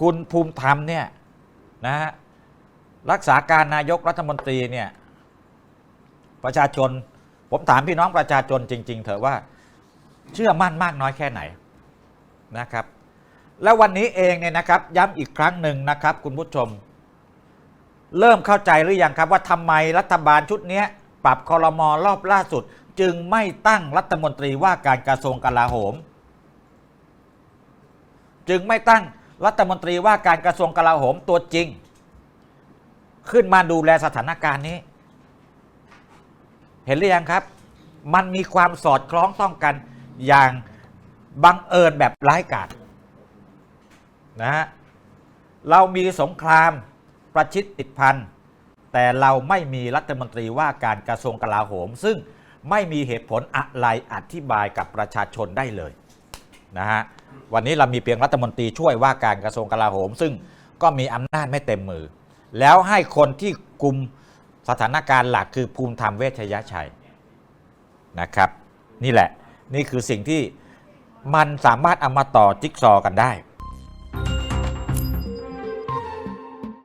คุณภูมิธรรมเนี่ยนะฮะรักษาการนายกรัฐมนตรีเนี่ยประชาชน ผมถามพี่น้องประชาชนจริง ๆ เถอะว่า เชื่อมั่นมากน้อยแค่ไหนนะครับ แล้ววันนี้เองเนี่ยนะครับย้ำอีกครั้งหนึ่งนะครับ คุณผู้ชม เริ่มเข้าใจหรือยังครับว่าทำไมรัฐบาลชุดนี้ปรับคอรมอรอบล่าสุด จึงไม่ตั้งรัฐมนตรีว่าการกระทรวงกลาโหม จึงไม่ตั้ง รัฐมนตรีว่าการกระทรวงกลาโหมตัวจริง ขึ้นมาดูแลสถานการณ์นี้ เห็นหรือยังครับ มันมีความสอดคล้องต้องกันอย่างบังเอิญแบบร้ายกาจนะฮะเรามีสงครามประชิดติดพันแต่เราไม่มีรัฐมนตรีว่าการกระทรวงกลาโหม ซึ่งไม่มีเหตุผลอะไรอธิบายกับประชาชนได้เลยนะฮะ วันนี้เรามีเพียงรัฐมนตรีช่วยว่าการกระทรวงกลาโหม ซึ่งก็มีอำนาจไม่เต็มมือ แล้วให้คนที่กลุ่มสถานการณ์หลักคือภูมิธรรมเวชยชัยนะครับ นี่แหละนี่คือสิ่งที่มันสามารถเอามาต่อจิ๊กซอกันได้